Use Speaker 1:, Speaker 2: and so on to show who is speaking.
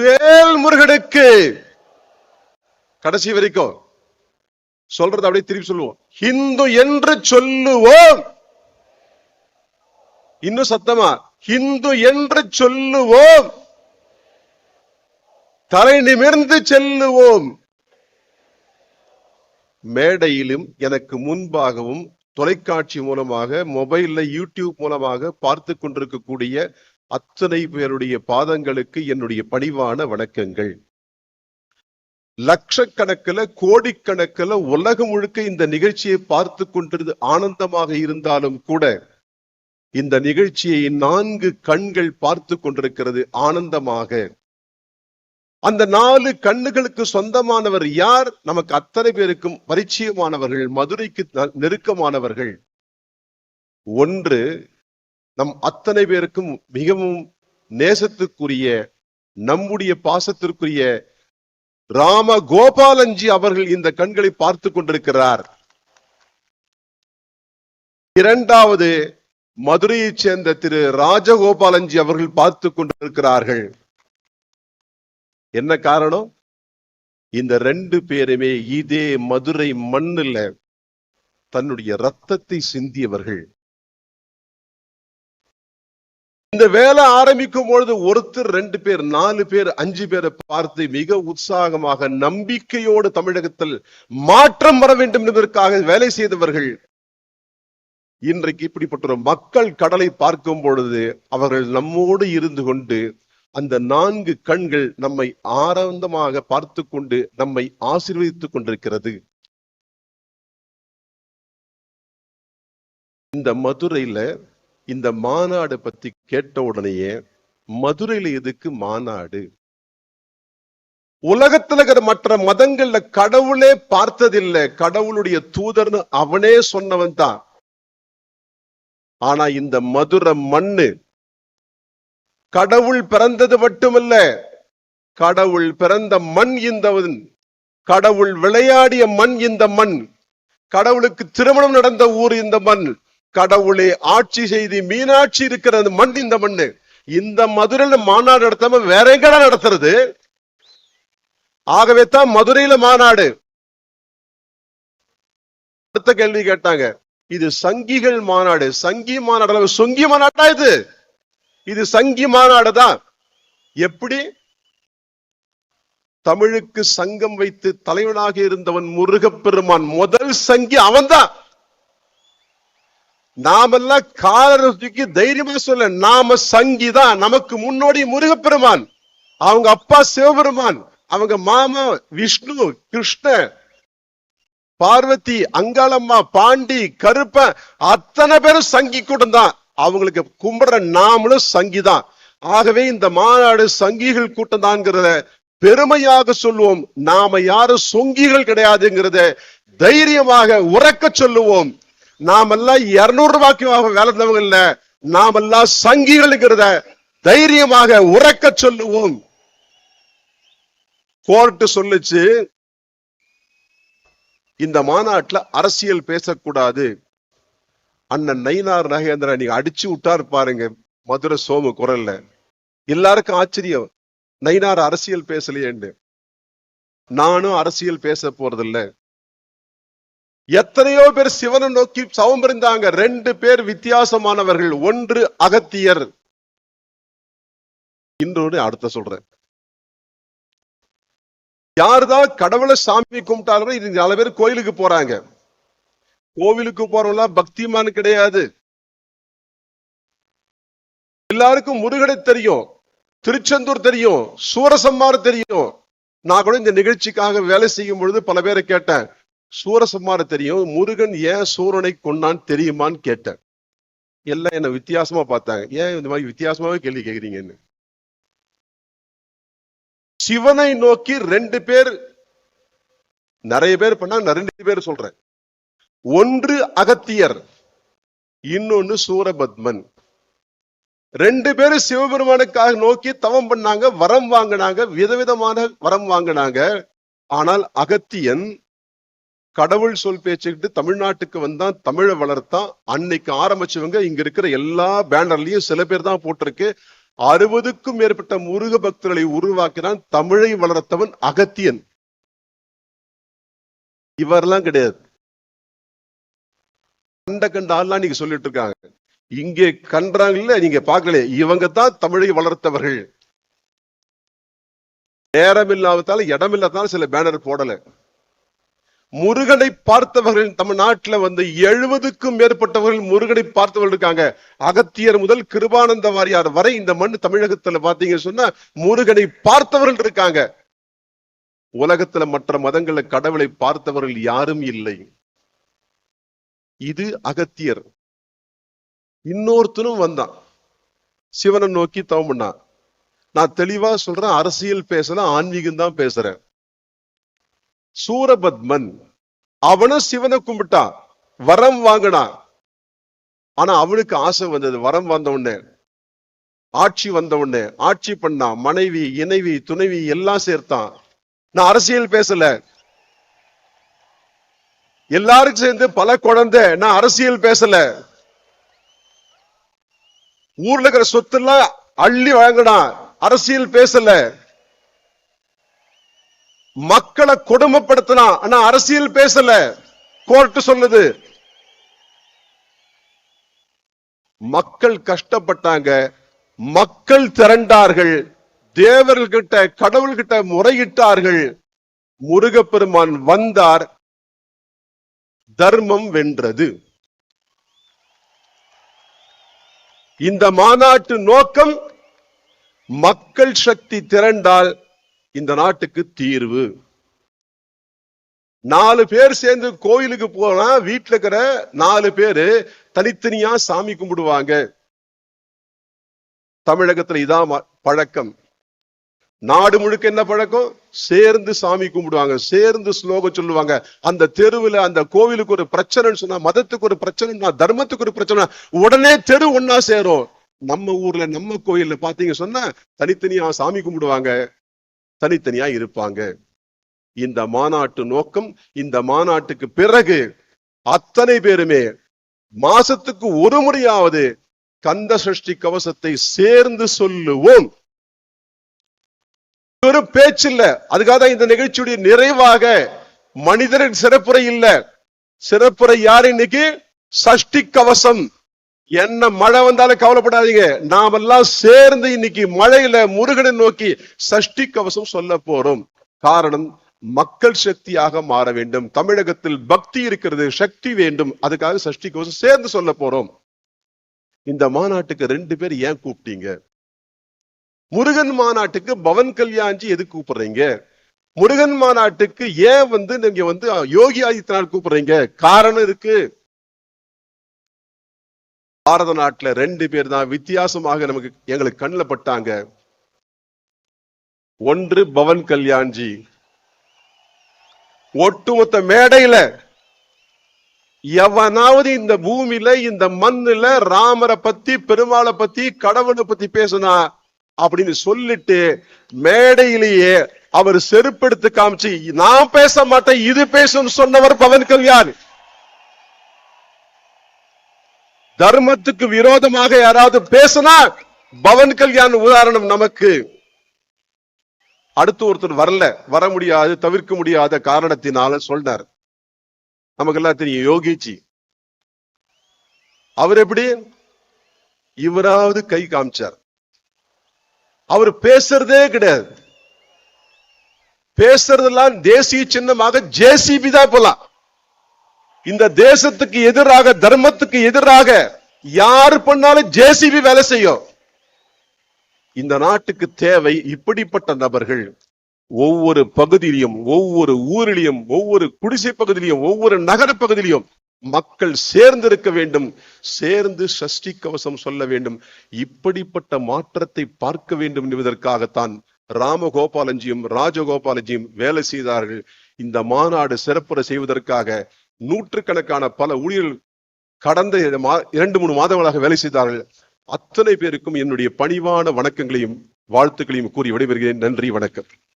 Speaker 1: வேல் முருகனுக்கு. கடைசி வரைக்கும் சொல்றது அப்படியே திருப்பி சொல்லுவோம். ஹிந்து என்று சொல்லுவோம். இன்னும் சத்தமா? ஹிந்து என்று சொல்லுவோம். தலை நிமிர்ந்து செல்லுவோம். மேடையிலும் எனக்கு முன்பாகவும் தொலைக்காட்சி மூலமாக மொபைல்ல யூடியூப் மூலமாக பார்த்து கொண்டிருக்கக்கூடிய அத்தனை பேருடைய பாதங்களுக்கு என்னுடைய பணிவான வணக்கங்கள். லட்சக்கணக்கில் கோடிக்கணக்கில் உலகம் முழுக்க இந்த நிகழ்ச்சியை பார்த்து கொண்டிருந்து ஆனந்தமாக இருந்தாலும் கூட இந்த நிகழ்ச்சியை நான்கு கண்கள் பார்த்து கொண்டிருக்கிறது ஆனந்தமாக. அந்த நாலு கண்ணுகளுக்கு சொந்தமானவர் யார்? நமக்கு அத்தனை பேருக்கும் பரிச்சயமானவர்கள் மதுரைக்கு நெருக்கமானவர்கள். ஒன்று நம் அத்தனை பேருக்கும் மிகவும் நேசத்துக்குரிய நம்முடைய பாசத்திற்குரிய ராம கோபாலன்ஜி அவர்கள் இந்த கண்களை பார்த்து கொண்டிருக்கிறார். இரண்டாவது மதுரையைச் சேர்ந்த திரு ராஜகோபாலன்ஜி அவர்கள் பார்த்து கொண்டிருக்கிறார்கள். என்ன காரணம்? இந்த ரெண்டு பேருமே இதே மதுரை மண்ணுல தன்னுடைய ரத்தத்தை சிந்தியவர்கள். இந்த வேலை ஆரம்பிக்கும் பொழுது ஒருத்தர் ரெண்டு பேர் நாலு பேர் அஞ்சு பேரை பார்த்து மிக உற்சாகமாக நம்பிக்கையோடு தமிழகத்தில் மாற்றம் வர வேண்டும் என்பதற்காக வேலை செய்தவர்கள். இன்றைக்கு இப்படிப்பட்ட ஒரு மக்கள் கடலை பார்க்கும் பொழுது அவர்கள் நம்மோடு இருந்து கொண்டு அந்த நான்கு கண்கள் நம்மை ஆனந்தமாக பார்த்து கொண்டு நம்மை ஆசீர்வதித்துக் கொண்டிருக்கிறது. இந்த மதுரையில இந்த மாநாடு பத்தி கேட்ட உடனேயே மதுரையில எதுக்கு மாநாடு? உலகத்துல இருக்கிற மற்ற மதங்கள்ல கடவுளே பார்த்ததில்லை. கடவுளுடைய தூதர்னு அவனே சொன்னவன் தான். ஆனா இந்த மதுரை மண்ணு கடவுள் பிறந்தது மட்டுமல்ல கடவுள் பிறந்த மண் இந்த கடவுள் விளையாடிய மண் இந்த மண் கடவுளுக்கு திருமணம் நடந்த ஊர் இந்த மண் கடவுளை ஆட்சி செய்து மீனாட்சி இருக்கிற அந்த மண் இந்த மண்ணு. இந்த மதுரையில மாநாடு நடத்தாம வேற எங்கடா நடத்துறது? ஆகவே தான் மதுரையில மாநாடு. அடுத்த கேள்வி கேட்டாங்க. இது சங்கிகள் மாநாடு. சங்கி மாநாடு சொங்கி மாநாடா இது. இது சங்கி மாநாடு தான் எப்படி? தமிழுக்கு சங்கம் வைத்து தலைவனாக இருந்தவன் முருகப்பெருமான். முதல் சங்கி அவன்தான். நாமெல்லாம் காலரை தூக்கி தைரியமா சொல்ல நாம சங்கிதான் நமக்கு முன்னோடி முருகப்பெருமான். அவங்க அப்பா சிவபெருமான் அவங்க மாமா விஷ்ணு கிருஷ்ண பார்வதி அங்காளம்மா பாண்டி கருப்ப அத்தனை பேரும் சங்கி கூட்டம் தான் அவங்களுக்கு கும்பிடுற நாமளும் சங்கி தான் ஆகவே இந்த மாநாடு சங்கிகள் கூட்டம் தான்ங்கிறத பெருமையாக சொல்லுவோம். நாம யாரும் சொங்கிகள் கிடையாதுங்கிறத தைரியமாக உறக்க சொல்லுவோம். நாமெல்லாம் இருநூறு ரூபாய்க்கு வேலை தவங்க இல்ல. நாமெல்லாம் சங்கிகள்ங்கிறத தைரியமாக உறக்க சொல்லுவோம். கோர்ட்டு சொல்லுச்சு இந்த மாநாட்டுல அரசியல் பேசக்கூடாது. அண்ணன் நயினார் நகேந்திரன் நீங்க அடிச்சு விட்டாரு பாருங்க மதுரை சோமு குரல்ல. எல்லாருக்கும் ஆச்சரியம் நயினார் அரசியல் பேசலையேன்னு நானும் அரசியல் பேச போறதில்ல. எத்தனையோ பேர் சிவனை நோக்கி சவம் இருந்தாங்க ரெண்டு பேர் வித்தியாசமானவர்கள். ஒன்று அகத்தியர். இன்னொன்னு அடுத்த சொல்றேன். யாருதான் கடவுளை சாமி கும்பிட்டாலும் இது பேர் கோயிலுக்கு போறாங்க. கோவிலுக்கு போறவங்க பக்திமான் கிடையாது. எல்லாருக்கும் முருகனை தெரியும் திருச்செந்தூர் தெரியும் சூரசம்மார் தெரியும். நான் கூட இந்த நிகழ்ச்சிக்காக வேலை செய்யும் பொழுது பல பேரை கேட்டேன். சூரசம்மார தெரியும். முருகன் ஏன் சூரனை கொண்டான் தெரியுமான்னு கேட்டேன். எல்லாம் என்ன வித்தியாசமா பார்த்தாங்க. ஏன் இந்த மாதிரி வித்தியாசமாவே கேள்வி கேக்குறீங்கன்னு சிவனை நோக்கி ரெண்டு பேர் நிறைய பேர் பண்ணாங்க நான் ரெண்டு பேர் சொல்றேன். ஒன்று அகத்தியர் இன்னொன்னு சூரபத்மன். ரெண்டு பேரும் சிவபெருமானுக்காக நோக்கி தவம் பண்ணாங்க வரம் வாங்கினாங்க விதவிதமான வரம் வாங்கினாங்க. ஆனால் அகத்தியன் கடவுள் சொல் பேச்சுக்கிட்டு தமிழ்நாட்டுக்கு வந்தான் தமிழை வளர்த்தான் அன்னைக்கு ஆரம்பிச்சவங்க இங்க இருக்கிற எல்லா பேனர்லயும் சில பேர் தான் போட்டிருக்கு. அறுபதுக்கும் மேற்பட்ட முருக பக்தர்களை உருவாக்கினான் தமிழை வளர்த்தவன் அகத்தியன். இவரெல்லாம் கிடையாது. கண்ட கண்ட ஆள்லாம் நீங்க சொல்லிட்டு இருக்காங்க. இங்கே கன்றாங்கல்ல நீங்க பார்க்கல இவங்க தான் தமிழை வளர்த்தவர்கள். நேரம் இல்லாததால இடம் இல்லாததால சில பேனர் போடலை. முருகனை பார்த்தவர்கள் தமிழ்நாட்டுல வந்து எழுபதுக்கும் மேற்பட்டவர்கள் முருகனை பார்த்தவர்கள் இருக்காங்க. அகத்தியர் முதல் கிருபானந்த வாரியார் வரை இந்த மண் தமிழகத்துல பாத்தீங்கன்னு சொன்னா முருகனை பார்த்தவர்கள் இருக்காங்க. உலகத்துல மற்ற மதங்கள்ல கடவுளை பார்த்தவர்கள் யாரும் இல்லை. இது அகத்தியர். இன்னொருத்தனும் வந்தான். சிவனை நோக்கி தவம் பண்ணான். நான் தெளிவா சொல்றேன் அரசியல் பேசல ஆன்மீகம் தான் பேசுறேன். சூரபத்மன் அவனும் சிவனை கும்பிட்டான். வரம் வாங்கினான். ஆனா அவனுக்கு ஆசை வந்தது வரம் வந்த உடனே ஆட்சி வந்த உடனே ஆட்சி பண்ணான் மனைவி இணைவி துணைவி எல்லாம் சேர்த்தான். நான் அரசியல் பேசல. எல்லாருக்கும் சேர்ந்து பல குழந்தை நான் அரசியல் பேசல. ஊர்ல இருக்கிற சொத்தெல்லாம் அள்ளி வழங்கினான் அரசியல் பேசல. மக்களை கொடுமைப்படுத்தினா ஆனா அரசியல் பேசல. கோர்ட் சொன்னது மக்கள் கஷ்டப்பட்டாங்க. மக்கள் திரண்டார்கள். தேவர்கிட்ட கடவுள்கிட்ட முறையிட்டார்கள். முருகப்பெருமான் வந்தார். தர்மம் வென்றது. இந்த மாநாட்டு நோக்கம் மக்கள் சக்தி திரண்டால் இந்த நாட்டுக்கு தீர்வு. நாலு பேர் சேர்ந்து கோயிலுக்கு போனா வீட்டுல இருக்கிற நாலு பேரு தனித்தனியா சாமி கும்பிடுவாங்க. தமிழகத்துல இதான் ம- பழக்கம். நாடு முழுக்க என்ன பழக்கம்? சேர்ந்து சாமி கும்பிடுவாங்க. சேர்ந்து ஸ்லோகம் சொல்லுவாங்க. அந்த தெருவுல அந்த கோவிலுக்கு ஒரு பிரச்சனைன்னு சொன்னா மதத்துக்கு ஒரு பிரச்சனைனா தர்மத்துக்கு ஒரு பிரச்சனை உடனே தெரு ஒன்னா சேரும். நம்ம ஊர்ல நம்ம கோயில்ல பாத்தீங்க சொன்னா தனித்தனியா சாமி கும்பிடுவாங்க. தனித்தனியா இருப்பாங்க. இந்த மாநாட்டு நோக்கம் இந்த மாநாட்டுக்கு பிறகு அத்தனை பேருமே மாசத்துக்கு ஒரு முறையாவது கந்த சஷ்டி கவசத்தை சேர்ந்து சொல்லுவோம். ஒரு பேச்சு இல்ல அதுக்காக தான் இந்த நிகழ்ச்சியுடைய நிறைவாக மனிதரின் சிறப்புரை இல்ல. சிறப்புரை யாரு இன்னைக்கு? சஷ்டி கவசம். என்ன மழை வந்தாலும் கவலைப்படாதீங்க. நாமெல்லாம் சேர்ந்து இன்னைக்கு மழையில முருகனை நோக்கி சஷ்டி கவசம் சொல்ல போறோம். காரணம் மக்கள் சக்தியாக மாற வேண்டும். தமிழகத்தில் பக்தி இருக்கிறது சக்தி வேண்டும். அதுக்காக சஷ்டி கவசம் சேர்ந்து சொல்ல போறோம். இந்த மாநாட்டுக்கு ரெண்டு பேர் ஏன் கூப்பிட்டீங்க? முருகன் மாநாட்டுக்கு பவன் கல்யாண்ஜி எதுக்கு கூப்பிடுறீங்க? முருகன் மாநாட்டுக்கு ஏன் வந்து நீங்க வந்து யோகி ஆதித்யநாத் கூப்பிடுறீங்க? காரணம் இருக்கு. பாரத நாட்டில் ரெண்டு பேர் தான் வித்தியாசமாக நமக்கு எங்களுக்கு கண்ணில் பட்டாங்க. ஒன்று பவன் கல்யாண்ஜி. ஒட்டுமொத்த மேடையில எவனாவது இந்த பூமியில இந்த மண்ணுல ராமரை பத்தி பெருமாளை பத்தி கடவுளை பத்தி பேசுனா அப்படின்னு சொல்லிட்டு மேடையிலேயே அவர் செருப்பெடுத்து காமிச்சு நான் பேச மாட்டேன் இது பேசும் சொன்னவர் பவன் கல்யாண். தர்மத்துக்கு விரோதமாக யாராவது பேசினா பவன் கல்யாண் உதாரணம் நமக்கு. அடுத்து ஒருத்தர் வரல வர முடியாது தவிர்க்க முடியாத காரணத்தினால சொல்றார். நமக்கு எல்லாம் தெரியும் யோகிஜி. அவர் எப்படி? இவராவது கை காமிச்சார். அவர் பேசுறதே கிடையாது. பேசுறதெல்லாம் தேசிய சின்னமாக ஜேசிபி தான் போலாம். இந்த தேசத்துக்கு எதிராக தர்மத்துக்கு எதிராக யார் பண்ணாலும் ஜேசிபி வேலை செய்யும். இந்த நாட்டுக்கு தேவை இப்படிப்பட்ட நபர்கள். ஒவ்வொரு பகுதியிலும் ஒவ்வொரு ஊரிலையும் ஒவ்வொரு குடிசை பகுதியிலும் ஒவ்வொரு நகர பகுதியிலும் மக்கள் சேர்ந்து இருக்க வேண்டும். சேர்ந்து சஷ்டி கவசம் சொல்ல வேண்டும். இப்படிப்பட்ட மாற்றத்தை பார்க்க வேண்டும் என்பதற்காகத்தான் ராமகோபாலஞ்சியும் ராஜகோபாலஞ்சியும் வேலை செய்தார்கள். இந்த மாநாடு சிறப்புற செய்வதற்காக நூற்றுக்கணக்கான பல ஊழியர்கள் கடந்த மா- இரண்டு மூணு மாதங்களாக வேலை செய்தார்கள். அத்தனை பேருக்கும் என்னுடைய பணிவான வணக்கங்களையும் வாழ்த்துக்களையும் கூறி விடைபெறுகிறேன். நன்றி வணக்கம்.